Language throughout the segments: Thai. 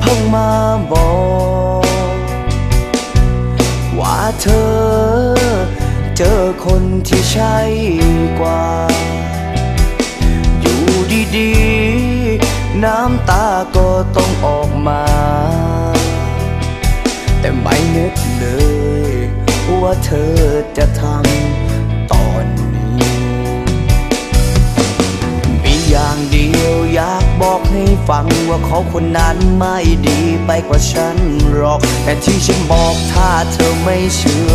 เพิ่งมาบอก ว่าเธอ เจอคนที่ใช่กว่า อยู่ดีๆ น้ำตาก็ต้องออกมา แต่ไม่นึกเลย ว่าเธอจะทำตอนนี้ มีอย่างเดียว ฟังว่าเขาคนนั้นไม่ดีไปกว่าฉันหรอก แต่ที่ฉันบอกถ้าเธอไม่เชื่อ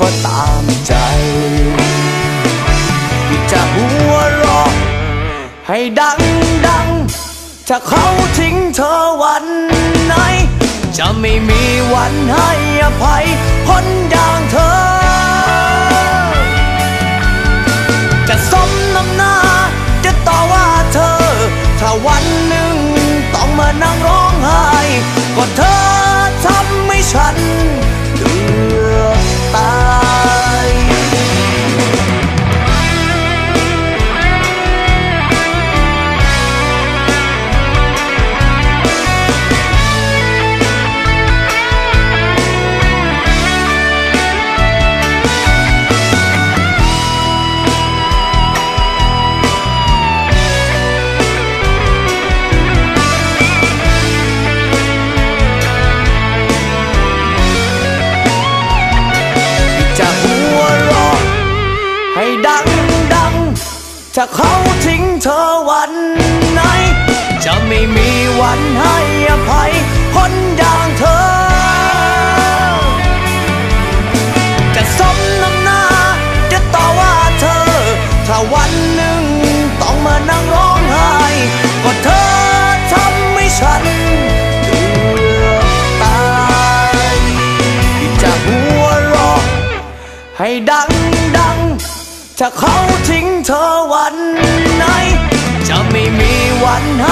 ก็ตามใจที่จะหัวเราะให้ดังดังๆถ้าเขาทิ้งเธอวันไหน จะไม่มีวันให้อภัยคนอย่างเธอ หนึ่ง ต้องมานั่งร้องไห้ ก็เธอทำให้ฉันเถ้าเขาทิ้งเธอวันไหน จะไม่มีวันให้อภัย คนอย่างเธอ จะสมน้ำหน้า จะต่อว่าเธอ ถ้าวันหนึ่งต้องมานั่งร้องไห้ ก็เธอทำให้ฉันเกือบตายจะหัวเราะให้ดังดัง ถ้าเขาทิ้งเธอวันไหน จะไม่มีวันให้